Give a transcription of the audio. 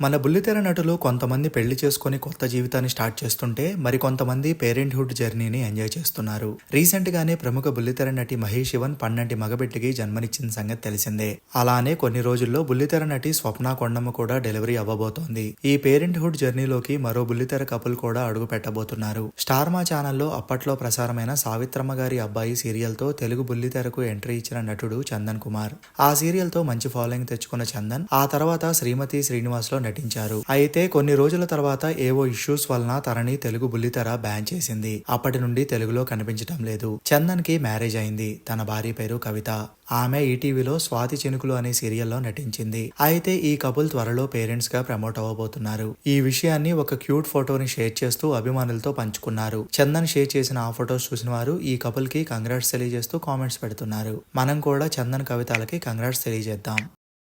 మన బుల్లితెర నటులు కొంతమంది పెళ్ళి చేసుకుని కొత్త జీవితాన్ని స్టార్ట్ చేస్తుంటే మరి కొంతమంది పేరెంట్హుడ్ జర్నీని ఎంజాయ్ చేస్తున్నారు. రీసెంట్ గానే ప్రముఖ బుల్లితెర నటి మహేష్ శివన్ పన్నంటి మగబిడ్డకి జన్మనిచ్చిన సంగతి తెలిసిందే. అలానే కొన్ని రోజుల్లో బుల్లితెర నటి స్వప్న కొండమ్మ కూడా డెలివరీ అవ్వబోతోంది. ఈ పేరెంట్హుడ్ జర్నీలోకి మరో బుల్లితెర కపుల్ కూడా అడుగు పెట్టబోతున్నారు. స్టార్ మా ఛానల్లో అప్పట్లో ప్రసారమైన సావిత్రమ్మ గారి అబ్బాయి సీరియల్తో తెలుగు బుల్లితెరకు ఎంట్రీ ఇచ్చిన నటుడు చందన్ కుమార్. ఆ సీరియల్తో మంచి ఫాలోయింగ్ తెచ్చుకున్న చందన్ ఆ తర్వాత శ్రీమతి శ్రీనివాస్లో నటించారు. అయితే కొన్ని రోజుల తర్వాత ఏవో ఇష్యూస్ వలన తనని తెలుగు బుల్లితెర బ్యాన్ చేసింది. అప్పటి నుండి తెలుగులో కనిపించడం లేదు. చందన్కి మ్యారేజ్ అయింది. తన భార్య పేరు కవిత. ఆమె ఈటీవీలో స్వాతి చినుకులు అనే సీరియల్లో నటించింది. అయితే ఈ కపుల్ త్వరలో పేరెంట్స్గా ప్రమోట్ అవ్వబోతున్నారు. ఈ విషయాన్ని ఒక క్యూట్ ఫోటోని షేర్ చేస్తూ అభిమానులతో పంచుకున్నారు. చందన్ షేర్ చేసిన ఆ ఫొటోస్ చూసిన వారు ఈ కపుల్కి కంగ్రాట్స్ తెలియజేస్తూ కామెంట్స్ పెడుతున్నారు. మనం కూడా చందన్ కవితలకి కంగ్రాట్స్ తెలియజేద్దాం.